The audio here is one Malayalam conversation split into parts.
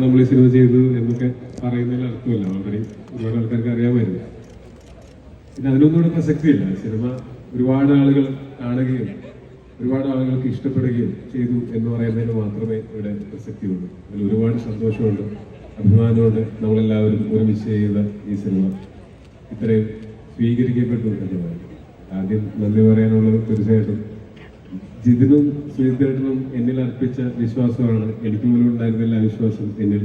നമ്മൾ ഈ സിനിമ ചെയ്തു എന്നൊക്കെ പറയുന്നതിൽ അർത്ഥമല്ല. ഓൾറെഡി ഒരുപാട് ആൾക്കാർക്ക് അറിയാമായിരുന്നു. പിന്നെ ഇവിടെ പ്രസക്തിയില്ല. സിനിമ ഒരുപാട് ആളുകൾ കാണുകയും ഒരുപാട് ആളുകൾക്ക് ഇഷ്ടപ്പെടുകയും ചെയ്തു എന്ന് പറയുന്നതിന് മാത്രമേ ഇവിടെ പ്രസക്തിയുള്ളൂ. അതിൽ ഒരുപാട് സന്തോഷമുണ്ട് അഭിമാനമുണ്ട് നമ്മളെല്ലാവരും ഒരുമിച്ച് ചെയ്ത ഈ സിനിമ. ഇത്രയും സ്വീകരിക്കപ്പെട്ടു ആദ്യം നന്ദി പറയാനുള്ളത് തീർച്ചയായിട്ടും ജിതിനും സുജിത്തേട്ടനും എന്നിൽ അർപ്പിച്ച വിശ്വാസമാണ് എനിക്ക് ആ വിശ്വാസം എന്നിൽ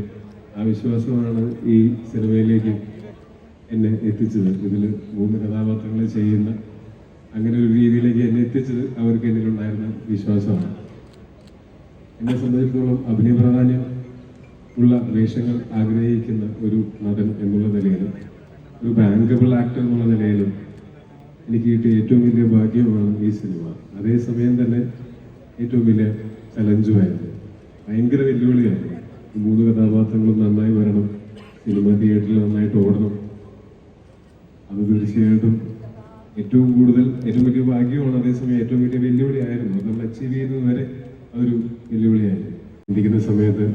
ആ വിശ്വാസമാണ് ഈ സിനിമയിലേക്ക് എന്നെ എത്തിച്ചത്. ഇതിൽ മൂന്ന് കഥാപാത്രങ്ങൾ ചെയ്യുന്ന അങ്ങനെ ഒരു രീതിയിലേക്ക് എന്നെ എത്തിച്ചത് അവർക്ക് എന്നിലുണ്ടായിരുന്ന വിശ്വാസമാണ്. എന്നെ സംബന്ധിച്ചിടത്തോളം അഭിനയ പ്രാധാന്യം ഉള്ള വേഷങ്ങൾ ആഗ്രഹിക്കുന്ന ഒരു നടൻ എന്നുള്ള നിലയിലും ഒരു ബാങ്കബിൾ ആക്ടർ എന്നുള്ള നിലയിലും എനിക്ക് കിട്ടിയ ഏറ്റവും വലിയ ഭാഗ്യമാണ് ഈ സിനിമ. അതേസമയം തന്നെ ഏറ്റവും വലിയ ചലഞ്ചുമായിരുന്നു ഭയങ്കര വെല്ലുവിളിയായിരുന്നു. മൂന്ന് കഥാപാത്രങ്ങളും നന്നായി വരണം. സിനിമ തിയേറ്ററിൽ നന്നായിട്ട് ഓടണം. അത് തീർച്ചയായിട്ടും ഏറ്റവും കൂടുതൽ ഏറ്റവും വലിയ ഭാഗ്യമാണ് അതേസമയം ഏറ്റവും വലിയ വെല്ലുവിളിയായിരുന്നു. അത് നമ്മൾ അച്ചീവ് ചെയ്യുന്നത് വരെ അതൊരു വെല്ലുവിളിയായിരുന്നു. ചിന്തിക്കുന്ന സമയത്ത്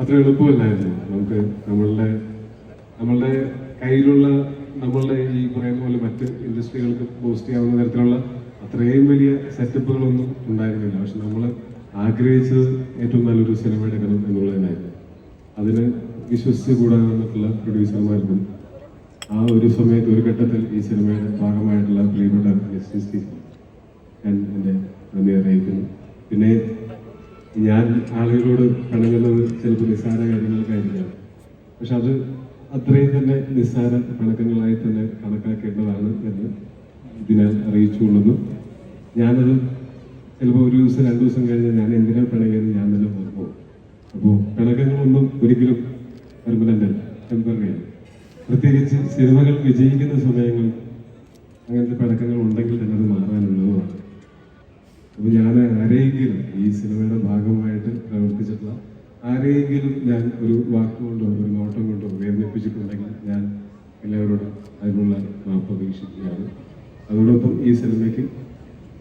അത്ര എളുപ്പമല്ലായിരുന്നു. നമുക്ക് നമ്മളുടെ നമ്മളുടെ കയ്യിലുള്ള നമ്മളുടെ ഈ പറയുന്ന പോലെ മറ്റ് ഇൻഡസ്ട്രികൾക്ക് ബൂസ്റ്റ് ചെയ്യാവുന്ന തരത്തിലുള്ള അത്രയും വലിയ സെറ്റപ്പുകളൊന്നും ഉണ്ടായിരുന്നില്ല. പക്ഷെ നമ്മൾ ആഗ്രഹിച്ചത് ഏറ്റവും നല്ലൊരു സിനിമ എടുക്കണം എന്നുള്ളത് തന്നെയായിരുന്നു അതിന് വിശ്വസിച്ച് കൂടാൻ വന്നിട്ടുള്ള പ്രൊഡ്യൂസർമാർക്കും ആ ഒരു സമയത്ത് ഒരു ഘട്ടത്തിൽ ഈ സിനിമയുടെ ഭാഗമായിട്ടുള്ള പ്രിയപ്പെട്ട ജസ്റ്റിസ് ഞാൻ എന്റെ നന്ദി അറിയിക്കുന്നു. പിന്നെ ഞാൻ ആളുകളോട് പിണങ്ങുന്നത് ചിലപ്പോൾ നിസ്സാര കാര്യങ്ങൾക്കായിരിക്കാം. പക്ഷെ അത് അത്രയും തന്നെ നിസ്സാര പിണക്കങ്ങളായി തന്നെ കണക്കാക്കേണ്ടതാണ് എന്ന് ഇതിനാൽ അറിയിച്ചുകൊള്ളുന്നു. ഞാനത് ചിലപ്പോൾ ഒരു ദിവസം രണ്ടു ദിവസം കഴിഞ്ഞാൽ ഞാൻ എന്തിനാ പിണങ്ങിയെന്ന് ഞാൻ തന്നെ ഓർമ്മ അപ്പോൾ പിണക്കങ്ങളൊന്നും ഒരിക്കലും പെർമനന്റ് അല്ല പ്രത്യേകിച്ച് സിനിമകൾ വിജയിക്കുന്ന സമയങ്ങൾ അങ്ങനത്തെ പിണക്കങ്ങൾ ഉണ്ടെങ്കിൽ തന്നെ അത് മാറാനുള്ളതുമാണ് അപ്പോൾ ഞാൻ ആരെയെങ്കിലും ഈ സിനിമയുടെ ഭാഗമായിട്ട് പ്രവർത്തിച്ചിട്ടുള്ള ആരെയെങ്കിലും ഞാൻ ഒരു വാക്കുകൊണ്ടോ ഒരു നോട്ടം കൊണ്ടോ വേദനിപ്പിച്ചിട്ടുണ്ടെങ്കിൽ ഞാൻ എല്ലാവരോടും അതിനുള്ള മാപ്പ് അപേക്ഷിക്കുകയാണ്. അതോടൊപ്പം ഈ സിനിമയ്ക്ക്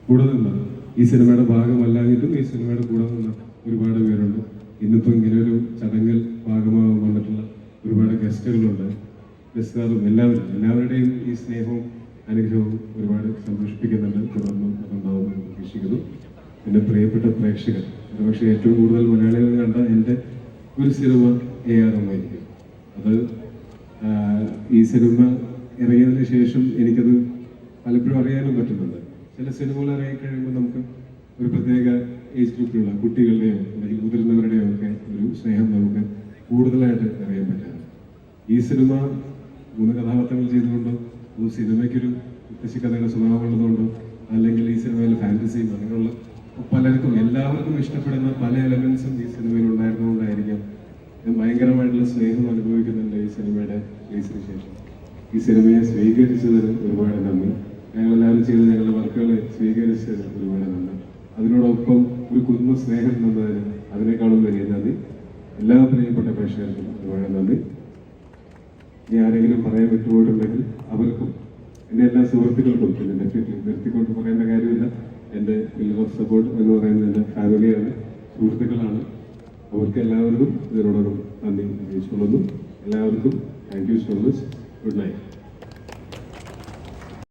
കൂടെ നിന്ന ഈ സിനിമയുടെ ഭാഗമല്ലാഞ്ഞിട്ടും ഈ സിനിമയുടെ കൂടെ നിന്ന ഒരുപാട് പേരുണ്ട്. ഇന്നിപ്പോൾ ഇങ്ങനെ ഒരു ചടങ്ങിൽ ഭാഗമാകാൻ വന്നിട്ടുള്ള ഒരുപാട് ഗസ്റ്റുകളുണ്ട്. ഗസ്റ്റുകാരും എല്ലാവരും എല്ലാവരുടെയും ഈ സ്നേഹവും അനുഗ്രഹവും ഒരുപാട് സന്തോഷിപ്പിക്കുന്നുണ്ട് തുടർന്നും അതുണ്ടാവുമെന്ന് പ്രതീക്ഷിക്കുന്നു. എന്റെ പ്രിയപ്പെട്ട പ്രേക്ഷകർ ഒരുപക്ഷെ ഏറ്റവും കൂടുതൽ മലയാളികൾ കണ്ട എന്റെ ഒരു സിനിമ എ ആർ എം ആയിരിക്കും. അത് ഈ സിനിമ ഇറങ്ങിയതിന് ശേഷം എനിക്കത് പലപ്പോഴും അറിയാനും പറ്റുന്നുണ്ട്. ചില സിനിമകൾ ഇറങ്ങി കഴിയുമ്പോൾ നമുക്ക് ഒരു പ്രത്യേക ഏജ് ഗ്രൂപ്പിലുള്ള കുട്ടികളുടെയോ അല്ലെങ്കിൽ മുതിർന്നവരുടെയോ ഒക്കെ ഒരു സ്നേഹം നമുക്ക് കൂടുതലായിട്ട് അറിയാൻ പറ്റാറ് ഈ സിനിമ മൂന്ന് കഥാപാത്രങ്ങൾ ചെയ്തുകൊണ്ടോ ഒരു സിനിമയ്ക്കൊരു മുത്തശ്ശി കഥയുടെ സ്വഭാവമുള്ളതുകൊണ്ടോ അല്ലെങ്കിൽ ഈ സിനിമയിലെ ഫാന്റസിയും അങ്ങനെയുള്ള പലർക്കും എല്ലാവർക്കും ഇഷ്ടപ്പെടുന്ന പല എലമെന്റ്സും ഈ സിനിമയിൽ ഉണ്ടായിരുന്നുകൊണ്ടായിരിക്കാം ഞാൻ ഭയങ്കരമായിട്ടുള്ള സ്നേഹം അനുഭവിക്കുന്നുണ്ട് ഈ സിനിമയുടെ റിലീസിന് ശേഷം. ഈ സിനിമയെ സ്വീകരിച്ചതിന് ഒരുപാട് നന്ദി. ഞങ്ങളെല്ലാവരും ചെയ്ത് ഞങ്ങളുടെ സ്വീകരിച്ചതിന് ഒരുപാട് നന്ദി അതിനോടൊപ്പം ഒരു കുടുംബ സ്നേഹം തന്നതിന് അതിനേക്കാളും വലിയ നന്ദി. എല്ലാ പ്രിയപ്പെട്ട പ്രേക്ഷകർക്കും ഒരുപാട് നന്ദി. ഇനി ആരെങ്കിലും പറയാൻ വിട്ടുപോയിട്ടുണ്ടെങ്കിൽ അവർക്കും എന്റെ എല്ലാ സുഹൃത്തുക്കൾക്കും പിന്നെ ഡെഫിനറ്റ്ലി നിർത്തിക്കൊണ്ട് പറയേണ്ട കാര്യമില്ല. എന്റെ പില്ലർ സപ്പോർട്ട് എന്ന് പറയുന്നത് എന്റെ ഫാമിലിയാണ് സുഹൃത്തുക്കളാണ്. അവർക്ക് എല്ലാവർക്കും ഇതിനോടൊപ്പം നന്ദി അറിയിച്ചുകൊള്ളുന്നു. എല്ലാവർക്കും thank you so much good night